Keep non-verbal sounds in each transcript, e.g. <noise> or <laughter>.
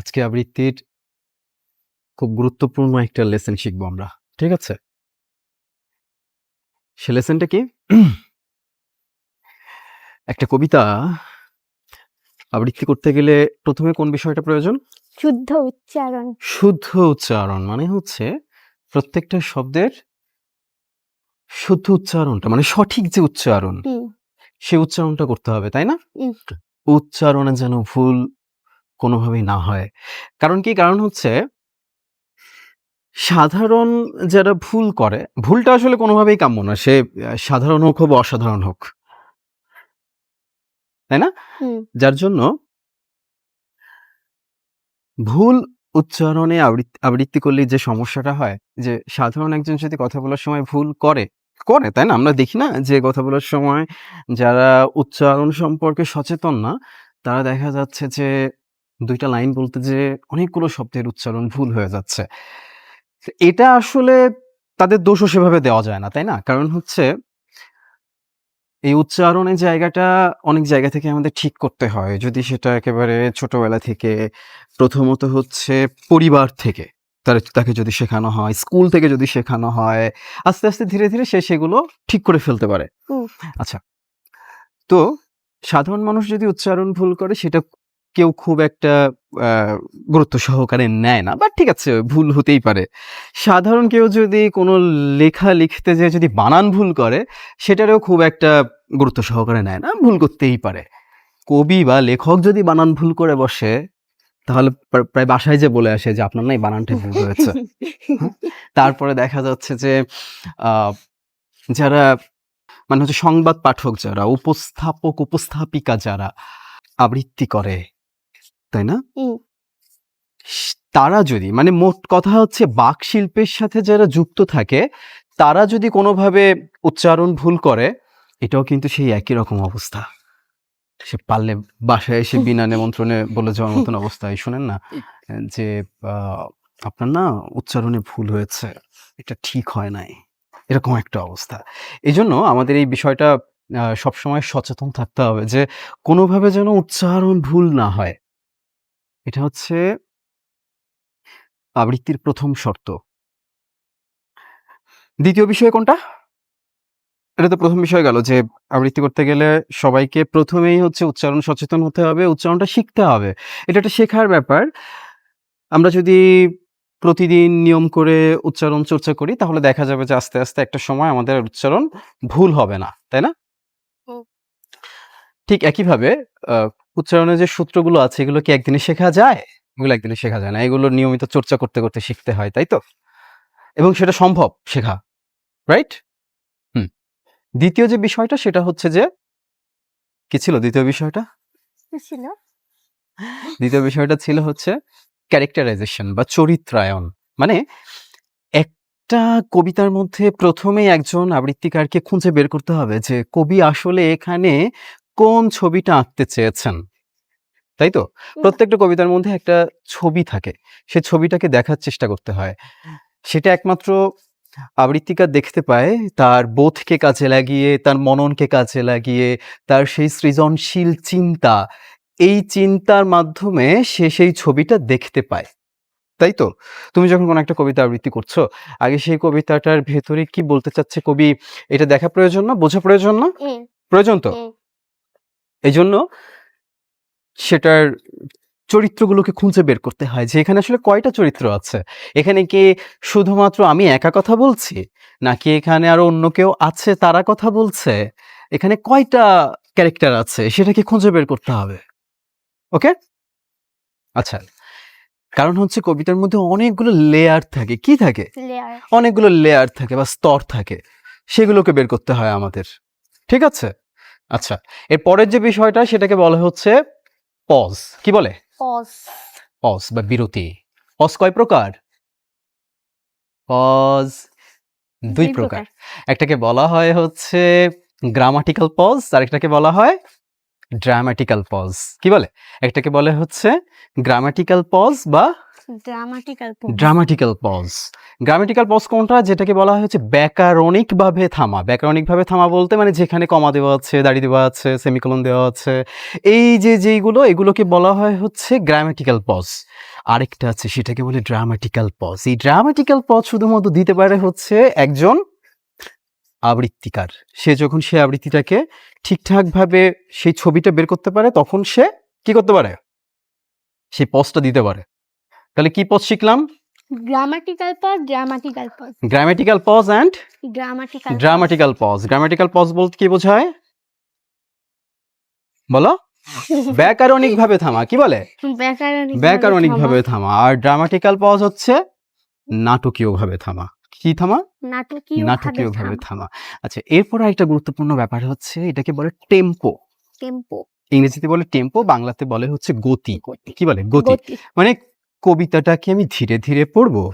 আজকে আবৃত্তির খুব গুরুত্বপূর্ণ একটা লেসন শিখব আমরা ঠিক আছে? সে লেসনটা কি? একটা কবিতা আবৃত্তি করতে গেলে প্রথমে কোন বিষয়টা প্রয়োজন? শুদ্ধ উচ্চারণ। শুদ্ধ উচ্চারণ মানে হচ্ছে প্রত্যেকটা শব্দের শুদ্ধ উচ্চারণটা মানে সঠিক যে উচ্চারণ সে উচ্চারণটা করতে হবে তাই না? উচ্চারণে যেন ভুল কোনোভাবেই না হয়। কারণ কি? কারণ হচ্ছে সাধারণ যারা ভুল করে ভুলটা আসলে কোনোভাবেই কাম্য না। সে সাধারণ হোক বা অসাধারণ হোক। তাই না? যার জন্য ভুল উচ্চারণে আবৃত্তি আবৃত্তি করলে যে সমস্যাটা হয় যে সাধারণ একজন যদি কথা বলার সময় ভুল করে করে তাই না? আমরা দেখি না যে কথা বলার সময় যারা উচ্চারণ সম্পর্কে সচেতন না তারা দেখা যাচ্ছে যে দুইটা লাইন বলতে যে অনেকগুলো শব্দের উচ্চারণ ভুল হয়ে যাচ্ছে। এটা আসলে তাদের দোষও সেভাবে দেওয়া যায় না তাই না? কারণ হচ্ছে এই উচ্চারণের জায়গাটা অনেক জায়গা থেকে আমাদের ঠিক করতে হয়। যদি সেটা একেবারে ছোটবেলা থেকে প্রথমত হচ্ছে পরিবার থেকে তার তাকে যদি শেখানো হয় স্কুল থেকে যদি শেখানো হয় আস্তে আস্তে ধীরে ধীরে সে সেগুলো ঠিক করে ফেলতে পারে। আচ্ছা তো সাধারণ মানুষ যদি উচ্চারণ ভুল করে সেটা কেউ খুব একটা গুরুত্ব সহকারে নেয় না বাট ঠিক আছে, ভুল হতেই পারে। সাধারণ কেউ যদি কোনো লেখা লিখতে যেয়ে যদি বানান ভুল করে, সেটারও খুব একটা গুরুত্ব সহকারে নেয় না, ভুল করতেই পারে। কবি বা লেখক যদি বানান ভুল করে বসে, তাহলে প্রায় বাসায় যে বলে আসে যে, আপনার না এই বানানটা ভুল হয়েছে। তারপরে দেখা যাচ্ছে যে যারা মানে হচ্ছে সংবাদ পাঠক যারা, উপস্থাপক, উপস্থাপিকা যারা, আবৃত্তি করে তাই না। তারা যদি মানে মোট কথা হচ্ছে বাক শিল্পের সাথে যারা যুক্ত থাকে তারা যদি কোনোভাবে উচ্চারণ ভুল করে এটাও কিন্তু সেই একই রকম অবস্থা। সে পারলে বাসায় এসে <laughs> বিনা নিমন্ত্রণে বলে যাওয়ার মতন অবস্থায় শোনেন না যে আপনার না উচ্চারণে ভুল হয়েছে এটা ঠিক হয় নাই এরকম একটা অবস্থা। এই জন্য আমাদের এই বিষয়টা সবসময় সচেতন থাকতে হবে যে কোনোভাবে যেন উচ্চারণ ভুল না হয়। এটা হচ্ছে আবৃত্তির প্রথম শর্ত। দ্বিতীয় বিষয় কোনটা? এটা তো প্রথম বিষয় গেল যে আবৃত্তি করতে গেলে সবাইকে প্রথমেই হচ্ছে উচ্চারণ সচেতন হতে হবে উচ্চারণটা শিখতে হবে। এটা একটা শেখার ব্যাপার। আমরা যদি প্রতিদিন নিয়ম করে উচ্চারণ চর্চা করি তাহলে দেখা যাবে যে আস্তে আস্তে একটা সময় আমাদের উচ্চারণ ভুল হবে না তাই না? ঠিক একইভাবে উচ্চারণের যে সূত্রগুলো আছে এগুলো কি একদিনে শেখা যায়? এগুলো একদিনে শেখা যায় না। এগুলো নিয়মিত চর্চা করতে করতে শিখতে হয় তাই তো? এবং সেটা সম্ভব শেখা রাইট হুম। দ্বিতীয় যে বিষয়টা সেটা হচ্ছে যে কি ছিল দ্বিতীয় বিষয়টা? ছিল? দ্বিতীয় বিষয়টা ছিল হচ্ছে ক্যারেক্টারাইজেশন বা চরিত্রায়ন। মানে একটা কবিতার মধ্যে প্রথমেই একজন আবৃত্তিকারকে খুঁজে বের করতে হবে যে কবি আসলে এখানে কোন ছবিটা আঁকতে চেয়েছেন? তাই তো? প্রত্যেকটা কবিতার মধ্যে একটা ছবি থাকে। সে ছবিটাকে দেখার চেষ্টা করতে হয়। সেটা একমাত্র আবৃত্তিকার দেখতে পায়। তার বোধকে কাজে লাগিয়ে তার মননকে কাজে লাগিয়ে তার সেই সৃজনশীল চিন্তা। এই চিন্তার মাধ্যমে সে সেই ছবিটা দেখতে পায়। তাই তো? তুমি যখন কোনো একটা কবিতা আবৃত্তি করছ আগে সেই কবিতাটার ভেতরে কি বলতে চাচ্ছে কবি? এটা দেখা প্রয়োজন না? বোঝা প্রয়োজন না? প্রয়োজন তো। এই জন্য সেটার চরিত্রগুলোকে খুঁজে বের করতে হয় যে এখানে আসলে কয়টা চরিত্র আছে। এখানে কি শুধুমাত্র আমি একা কথা বলছি? নাকি এখানে আরও অন্য কেউ আছে তারা কথা বলছে? এখানে কয়টা ক্যারেক্টার আছে? সেটাকে খুঁজে বের করতে হবে? ওকে? আচ্ছা কারণ হচ্ছে কবিতার মধ্যে অনেকগুলো লেয়ার থাকে। কি থাকে? অনেকগুলো লেয়ার থাকে বা স্তর থাকে। সেগুলোকে বের করতে হয় আমাদের। ঠিক আছে? আচ্ছা এর পরের যে বিষয়টা সেটাকে বলা হচ্ছে পজ কি বলে? পজ পজ বা বিরতি। পজ কয় প্রকার? পজ দুই প্রকার। একটাকে বলা হয় হচ্ছে গ্রামাটিক্যাল পজ আর একটাকে বলা হয় ড্রামাটিক্যাল পজ কি বলে? একটাকে বলে হচ্ছে গ্রামাটিক্যাল পজ বা ড্রামাটিক্যাল পজ গ্রামাটিক্যাল পজ কোনটা? যেটাকে বলা হয় হচ্ছে ব্যাকরণিক ভাবে থামা। ব্যাকরণিক ভাবে থামা বলতে মানে যেখানে কমা দেওয়া আছে দাড়ি দেওয়া আছে, সেমিকোলন দেওয়া আছে। এই যে যেইগুলো, এগুলোকে বলা হয় হচ্ছে গ্রামাটিক্যাল পজ আরেকটা আছে, সেটাকে বলে ড্রামাটিক্যাল পজ এই ড্রামাটিক্যাল পজ শুধুমাত্র দিতে পারে হচ্ছে একজন আবৃত্তিকার। সে যখন সে আবৃত্তিটাকে ঠিকঠাকভাবে সেই ছবিটা বের করতে পারে, তখন সে কি করতে পারে? সেই পজটা দিতে পারে। তাহলে কি পজ শিখলাম? Grammatical pause dramatical pause grammatical pause and grammatical dramatical pause grammatical pause বলতে কি বোঝায়? বলো? <laughs> ব্যাকরণিক ভাবে থামা কি বলে? ব্যাকরণিক ভাবে থামা। আর ড্রামাটিক্যাল পজ হচ্ছে নাটকীয় ভাবে থামা। কি থামা? নাটকীয় নাটকীয় ভাবে থামা। আচ্ছা এরপর একটা গুরুত্বপূর্ণ ব্যাপার হচ্ছে এটাকে বলে টেম্পো টেম্পো ইংরেজিতে বলে টেম্পো বাংলাতে বলে হচ্ছে গতি। কি বলে? গতি। মানে কবিতাটা কি আমি ধীরে ধীরে পড়ব?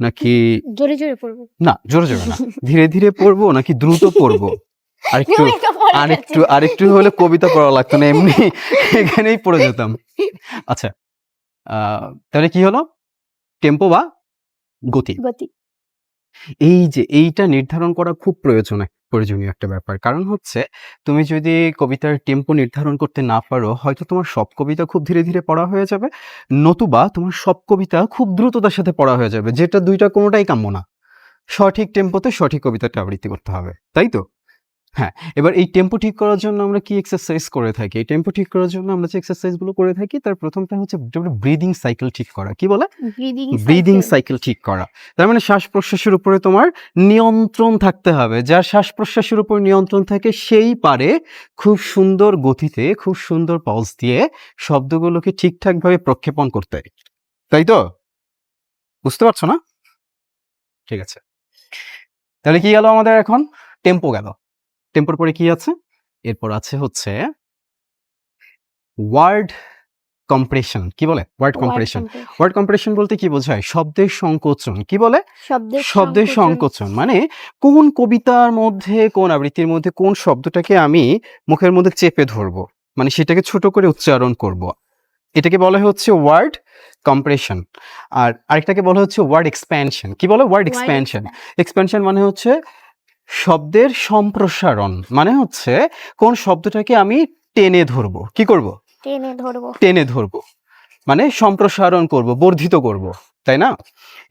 নাকি জোরে জোরে পড়ব। না জোরে জোরে না। ধীরে ধীরে পড়ব নাকি দ্রুত পড়ব? আরেকটু আরেকটু আরেকটু হলে কবিতা পড়া লাগতো না এমনি এখানেই পড়ে যেতাম। আচ্ছা আহ, তাহলে কি হলো? টেম্পো বা গতি? গতি। এই যে এইটা নির্ধারণ করা খুব প্রয়োজন প্রয়োজনীয় একটা ব্যাপার। কারণ হচ্ছে, তুমি যদি কবিতার টেম্পো নির্ধারণ করতে না পারো, হয়তো তোমার সব কবিতা খুব ধীরে ধীরে পড়া হয়ে যাবে, নতুবা তোমার সব কবিতা খুব দ্রুততার সাথে পড়া হয়ে যাবে, যেটা দুইটা কোনোটাই কাম্য না। সঠিক টেম্পোতে সঠিক কবিতাটা আবৃত্তি করতে হবে, তাই তো? হ্যাঁ এবার এই টেম্পো ঠিক করার জন্য আমরা কি এক্সারসাইজ করে থাকি? এই টেম্পো ঠিক করার জন্য আমরা যে এক্সারসাইজগুলো করে থাকি তার প্রথমটা হচ্ছে ব্রিদিং সাইকেল ঠিক করা। কি বলে? ব্রিদিং সাইকেল ঠিক করা। তার মানে শ্বাস প্রশ্বাসের উপরে তোমার নিয়ন্ত্রণ থাকতে হবে। যার শ্বাস প্রশ্বাসের উপর নিয়ন্ত্রণ থাকে সেই পারে খুব সুন্দর গতিতে খুব সুন্দর পলস দিয়ে শব্দগুলোকে ঠিকঠাকভাবে প্রক্ষেপণ করতে। তাই তো? বুঝতে পারছ না? ঠিক আছে। তাহলে কি গেল আমাদের এখন? টেম্পো গেল। টেম্পোর পরে কি আছে? এরপর আছে হচ্ছে ওয়ার্ড কম্প্রেশন কি বলে? ওয়ার্ড কম্প্রেশন ওয়ার্ড কম্প্রেশন বলতে কি বোঝায়? শব্দের সংকোচন কি বলে? শব্দের সংকোচন। মানে কোন কবিতার মধ্যে কোন আবৃত্তির মধ্যে কোন শব্দটাকে আমি মুখের মধ্যে চেপে ধরবো? মানে সেটাকে ছোট করে উচ্চারণ করব। এটাকে বলা হচ্ছে ওয়ার্ড কম্প্রেশন আর আরেকটাকে বলা হচ্ছে ওয়ার্ড এক্সপ্যানশন কি বলে? ওয়ার্ড এক্সপ্যানশন এক্সপ্যানশন মানে হচ্ছে শব্দের সম্প্রসারণ মানে হচ্ছে কোন শব্দটাকে আমি টেনে ধরবো। কি করব? টেনে ধরবো। টেনে ধরবো। মানে সম্প্রসারণ করব বর্ধিত করব তাই না?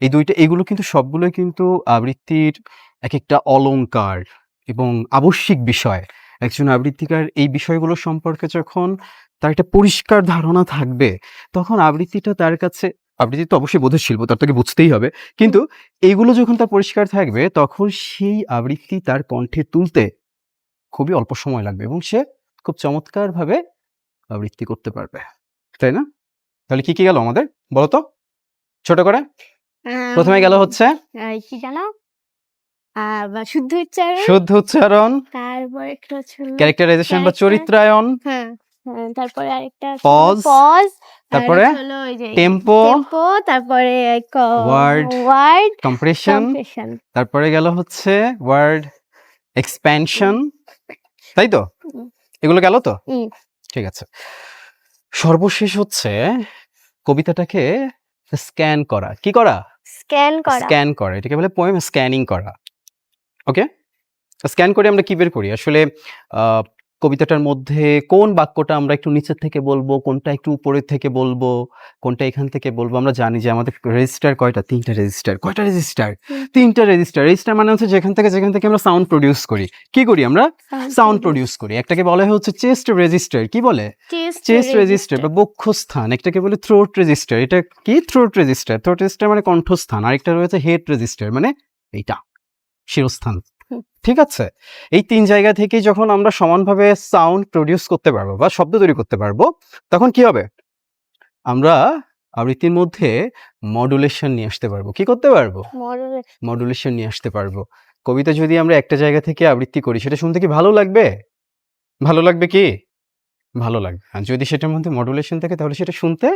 এই দুইটা এগুলো কিন্তু সবগুলোই কিন্তু আবৃত্তির এক একটা অলংকার এবং আবশ্যিক বিষয়। একজন আবৃত্তিকার এই বিষয়গুলো সম্পর্কে যখন তার একটা পরিষ্কার ধারণা থাকবে তখন আবৃত্তিটা তার কাছে আবৃত্তি তো অবশ্যই বোধের শিল্প তার তাকে বুঝতেই হবে। কিন্তু এইগুলো যখন তার পরিষ্কার থাকবে তখন সেই আবৃত্তি তার কণ্ঠে তুলতে খুবই অল্প সময় লাগবে এবং সে খুব চমৎকারভাবে আবৃত্তি করতে পারবে। তাই না? তাহলে কি কি গেল আমাদের? বলো তো। ছোট করে। প্রথমে গেল হচ্ছে? কি জানো শুদ্ধ উচ্চারণ। শুদ্ধ উচ্চারণ। তারপর একটা ক্যারেক্টারাইজেশন বা চরিত্রায়ন। হ্যাঁ হ্যাঁ, তারপরে আরেকটা Pause, পজ তারপরে টেম্পো তারপরে Word, ওয়ার্ড কম্প্রেশন কম্প্রেশন তারপরে গেল হচ্ছে ওয়ার্ড এক্সপ্যানশন তাই তো? এগুলো গেল তো? ঠিক আছে। সর্বশেষ হচ্ছে কবিতাটাকে স্ক্যান করা। কি করা? স্ক্যান করা। স্ক্যান করা। এটাকে বলে পোয়েম স্ক্যানিং করা। ওকে স্ক্যান করে আমরা কি বের করি? আসলে আহ, কবিতাটার মধ্যে কোন বাক্যটা আমরা একটু নিচের থেকে বলব কোনটা একটু উপরের থেকে বলব কোনটা এখান থেকে বলব আমরা জানি যে আমাদের রেজিস্টার কয়টা? তিনটা রেজিস্টার কয়টা রেজিস্টার। তিনটা রেজিস্টার রেজিস্টার মানে হচ্ছে যেখান থেকে যেখান থেকে আমরা সাউন্ড প্রডিউস করি। কি করি আমরা? সাউন্ড প্রডিউস করি। একটাকে বলা হয় হচ্ছে চেস্ট রেজিস্টার কি বলে? চেস্ট রেজিস্টার বা বক্ষস্থান। একটাকে বলে থ্রোট রেজিস্টার এটা কি থ্রোট রেজিস্টার থ্রোট রেজিস্টার মানে কণ্ঠস্থান। আরেকটা রয়েছে হেড রেজিস্টার মানে এইটা। শিরস্থান। ঠিক আছে। এই তিন জায়গা থেকে যখন আমরা সমানভাবে সাউন্ড প্রডিউস করতে পারব বা শব্দ তৈরি করতে পারব তখন কি হবে? আমরা আবৃত্তির মধ্যে মডুলেশন নিয়ে আসতে পারব। কি করতে পারব? মডুলেশন নিয়ে আসতে পারব। কবিতা যদি আমরা একটা জায়গা থেকে আবৃত্তি করি সেটা শুনতে কি ভালো লাগবে? ভালো লাগবে কি? ভালো লাগবে। আর যদি সেটার মধ্যে মডুলেশন থাকে তাহলে সেটা শুনতে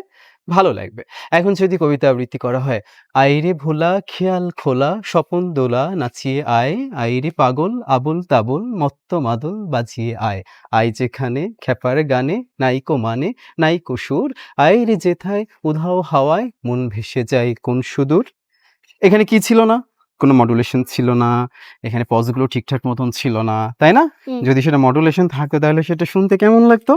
ভালো লাগবে। এখন যদি কবিতা আবৃত্তি করা হয় আইরে ভোলা খেয়াল খোলা স্বপন দোলা নাচিয়ে আয় আইরে পাগল আবুল তাবুল মত্ত মাদল বাজিয়ে আয় আয় যেখানে খেপার গানে নাইকো মানে নাইকো সুর আইরে যেথায় উধাও হাওয়ায় মন ভেসে যায় কোন সুদূর। এখানে কি ছিল না? কোনো মডুলেশন ছিল না। এখানে পজগুলো ঠিকঠাক মতন ছিল না। তাই না? যদি সেটা মডুলেশন থাকতো তাহলে সেটা শুনতে কেমন লাগতো?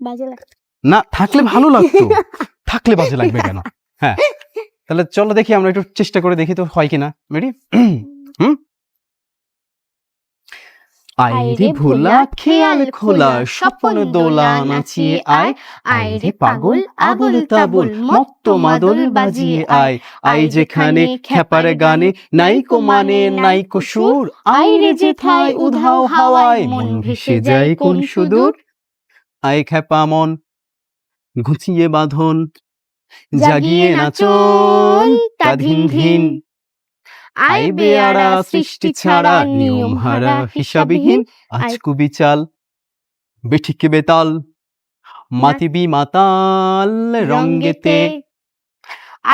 বাজে লাগতো। না থাকলে ভালো লাগতো। <laughs> থাকলে বাজে লাগবে কেন? হ্যাঁ। তাহলে চলো দেখি আমরা একটু চেষ্টা করে দেখি তো হয় কিনা। রেডি হুম? আইরে ভোলা খেয়াল খোলা স্বপ্ন দোলা নাচিয়ে আয়। আইরে পাগল আবুল তাবুল মত্ত মাদল বাজিয়ে আয়। আই যেখানে খেপার গানে নাইকো মানে নাইকো সুর। আইরে যেথায় উধাও হাওয়ায় মন ভেসে যায় কোন সুদূর। আই খেপা মন ঘুচিয়ে বাঁধন জাগিয়ে নাচন তা ধিন ধিন আই বেয়ারা সৃষ্টি ছাড়া নিয়ম হারা হিসাবহীন। আজ কুবি চাল বেঠিকে বেতাল মাতিবি মাতাল রঙ্গেতে।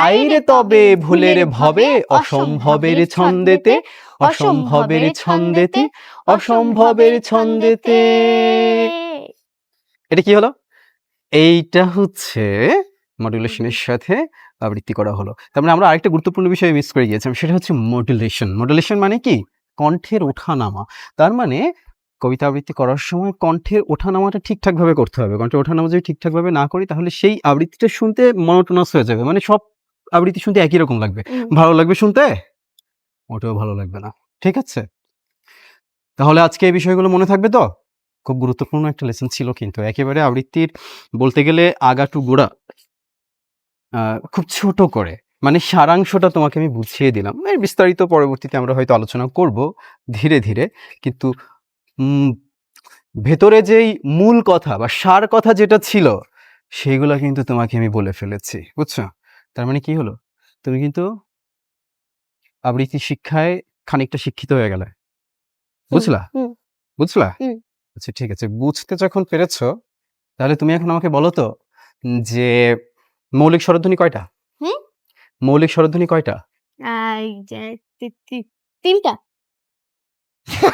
আইরে তবে ভুলের ভবে অসম্ভবের ছন্দেতে। অসম্ভবের ছন্দেতে অসম্ভবের ছন্দেতে। এটা কি হলো? এইটা হচ্ছে মডুলেশনের সাথে আবৃত্তি করা হলো। তার মানে আমরা আরেকটা গুরুত্বপূর্ণ বিষয় মিস করে গিয়েছিলাম সেটা হচ্ছে মডুলেশন মডুলেশন মানে কি? কণ্ঠের ওঠানামা। তার মানে কবিতা আবৃত্তি করার সময় কণ্ঠের ওঠানামাটা ঠিকঠাকভাবে করতে হবে। কণ্ঠের ওঠানামা যদি ঠিকঠাকভাবে না করি তাহলে সেই আবৃত্তিটা শুনতে মনোটোনাস হয়ে যাবে। মানে সব আবৃত্তি শুনতে একই রকম লাগবে। ভালো লাগবে শুনতে? ওটাও ভালো লাগবে না। ঠিক আছে? তাহলে আজকে এই বিষয়গুলো মনে থাকবে তো? খুব গুরুত্বপূর্ণ একটা লেসন ছিল কিন্তু। একেবারে আবৃত্তির বলতে গেলে আগা টু গোড়া খুব ছোট করে। মানে সারাংশটা তোমাকে আমি বুঝিয়ে দিলাম। এর বিস্তারিত পরবর্তীতে আমরা হয়তো আলোচনা করব ধীরে ধীরে। কিন্তু ভেতরে যেই মূল কথা বা সার কথা যেটা ছিল সেইগুলো কিন্তু তোমাকে আমি বলে ফেলেছি বুঝছ? তার মানে কি হলো? তুমি কিন্তু আবৃত্তি শিক্ষায় খানিকটা শিক্ষিত হয়ে গেলে। বুঝলা? বুঝলা। আচ্ছা ঠিক আছে। বুঝতে যখন পেরেছ তাহলে তুমি এখন আমাকে বলো তো যে মৌলিক স্বরধ্বনি কয়টা? হুম? মৌলিক স্বরধ্বনি কয়টা? আই যে- তি- তি- তিনটা।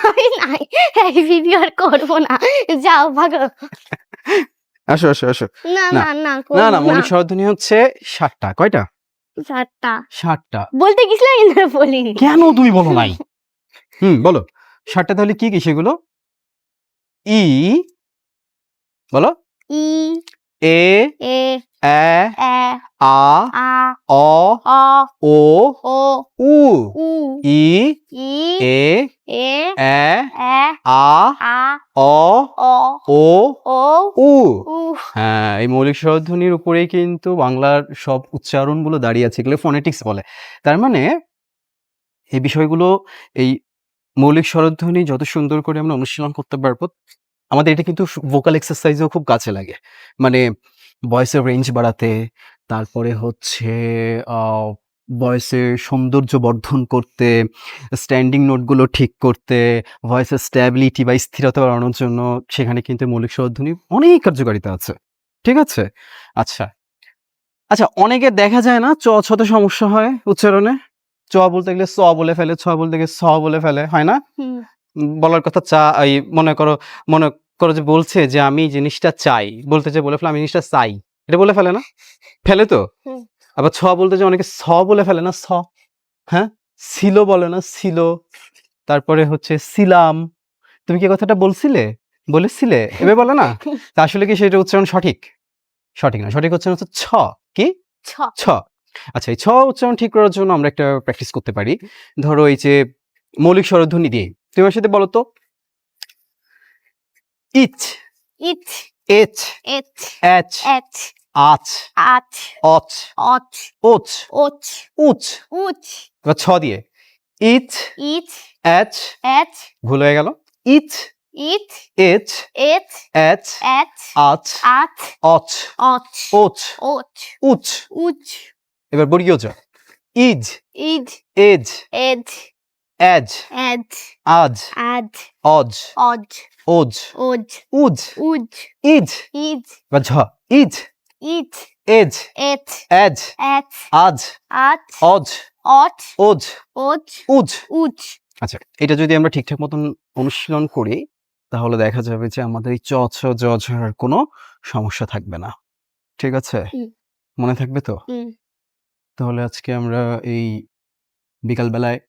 আমি নাই এই ভিডিও আর করব না। যাও ভাগো। আসো আসো আসো। না না, না না না করব মৌলিক স্বরধ্বনি হচ্ছে ষাটটা কয়টা? চারটা ষাটটা বলতে গেছিলাম কিন্তু বলিনি কেন তুমি বলো নাই? হুম বলো। ষাটটা তাহলে কি কি সেগুলো? ই বলো। ই এ এ এ আ আ অ ও ও উ উ ই ই এ এ আ আ অ অ ও ও উ। উ হ্যাঁ এই মৌলিক স্বরধ্বনির উপরেই কিন্তু বাংলার সব উচ্চারণগুলো দাঁড়িয়ে আছে এগুলো ফোনেটিক্স বলে। তার মানে এই বিষয়গুলো এই মৌলিক স্বরধ্বনি যত সুন্দর করে আমরা অনুশীলন করতে পারব, আমাদের এটা কিন্তু ভোকাল এক্সারসাইজেও খুব কাছে লাগে। মানে ভয়েসের রেঞ্জ বাড়াতে, তারপরে হচ্ছে ভয়েসের সৌন্দর্য বর্ধন করতে স্ট্যান্ডিং নোটগুলো ঠিক করতে ভয়েসের স্ট্যাবিলিটি বা স্থিরতা বাড়ানোর জন্য সেখানে কিন্তু মৌলিক স্বরধ্বনি অনেক কার্যকারিতা আছে। ঠিক আছে? আচ্ছা। আচ্ছা অনেকে দেখা যায় না চ ছতে সমস্যা হয় উচ্চারণে? চ বলতে গেলে স বলে ফেলে ছ বলতে গেলে স বলে ফেলে হয় না? বলার কথা চা এই মনে করো মনে করো যে বলছে যে আমি জিনিসটা চাই বলতে যে বলে ফেলে আমি জিনিসটা চাই এটা বলে ফেলে না? ফেলে তো? আবার ছ বলতে যে অনেকে স বলে ফেলে না স হ্যাঁ? ছিল বলে না ছিল। তারপরে হচ্ছে ছিলাম। তুমি কি কথাটা বলছিলে? বলেছিলে? এবার বলে না? <laughs> আসলে কি সেটা উচ্চারণ সঠিক? সঠিক না সঠিক উচ্চারণ হচ্ছে ছ। কি? ছ। ছ। আচ্ছা এই ছ উচ্চারণ ঠিক করার জন্য আমরা একটা প্র্যাকটিস করতে পারি। ধরো এই যে মৌলিক স্বরধ্বনি দিয়ে তুমি আমার সাথে বলো তো। ইচ। ইট এচ। এট এচ। এট আচ। আট অচ। অট ওচ ওচ উচ। উচ। এবার ছ দিয়ে। ইচ। ইট এচ। এচ। ভুল হয়ে গেল। ইচ। ইট এচ। এট এচ। এট আচ। আট অচ। অট ওচ ওচ উচ। উচ। এবার বর্গীয় জ ইজ। ইড এজ। এজ। এজ এজ আজ। আজ। অজ। অজ। ওজ। ওজ। উজ। উজ। ইজ। ইজ। বা ঝ। ইজ। ইজ। এজ। এজ। অ্যাজ। এজ আজ। আজ। অজ। অজ। ওজ। ওজ। উজ। উজ। আচ্ছা এটা যদি আমরা ঠিকঠাক মতন অনুশীলন করি তাহলে দেখা যাবে যে আমাদের এই চ ছ জ ঝর কোনো সমস্যা থাকবে না। ঠিক আছে। মনে থাকবে তো? তাহলে আজকে আমরা এই বিকালবেলায়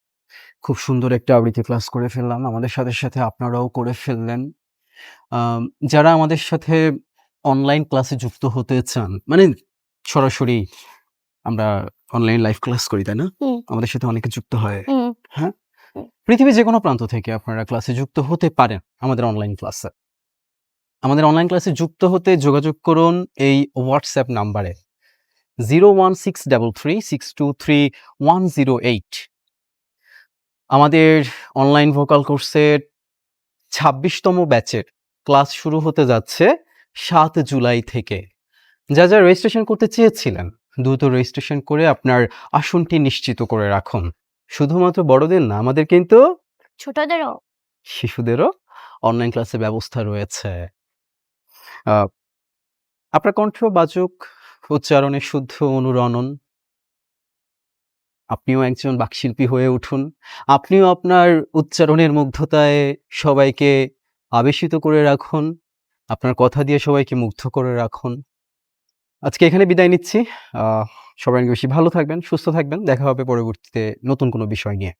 খুব সুন্দর একটা আবৃত্তি ক্লাস করে ফেললাম। আমাদের সাথে সাথে আপনারাও করে ফেললেন। যারা আমাদের সাথে অনলাইন ক্লাসে যুক্ত হতে চান মানে সরাসরি আমরা অনলাইন লাইভ ক্লাস করি তাই না? আমাদের সাথে অনেকে যুক্ত হয়। হ্যাঁ? পৃথিবীর যে কোনো প্রান্ত থেকে আপনারা ক্লাসে যুক্ত হতে পারেন আমাদের অনলাইন ক্লাসে আমাদের অনলাইন ক্লাসে যুক্ত হতে যোগাযোগ করুন এই হোয়াটসঅ্যাপ নাম্বারে zero one six double three six two three one zero eight আমাদের অনলাইন ভোকাল কোর্সের ছাব্বিশতম ব্যাচের ক্লাস শুরু হতে যাচ্ছে সাত জুলাই থেকে। যা যা রেজিস্ট্রেশন করতে চেয়েছিলেন দ্রুত রেজিস্ট্রেশন করে আপনার আসনটি নিশ্চিত করে রাখুন। শুধুমাত্র বড়দের না আমাদের কিন্তু ছোটদেরও। শিশুদেরও অনলাইন ক্লাসের ব্যবস্থা রয়েছে। আপনার কণ্ঠ বাচক উচ্চারণে শুদ্ধ অনুরণন। আপনিও একজন বাকশিল্পী হয়ে উঠুন। আপনিও আপনার উচ্চারণের মুগ্ধতায় সবাইকে আবেশিত করে রাখুন। আপনার কথা দিয়ে সবাইকে মুগ্ধ করে রাখুন। আজকে এখানে বিদায় নিচ্ছি। সবাই বেশি ভালো থাকবেন, সুস্থ থাকবেন। দেখা হবে পরবর্তীতে নতুন কোনো বিষয় নিয়ে।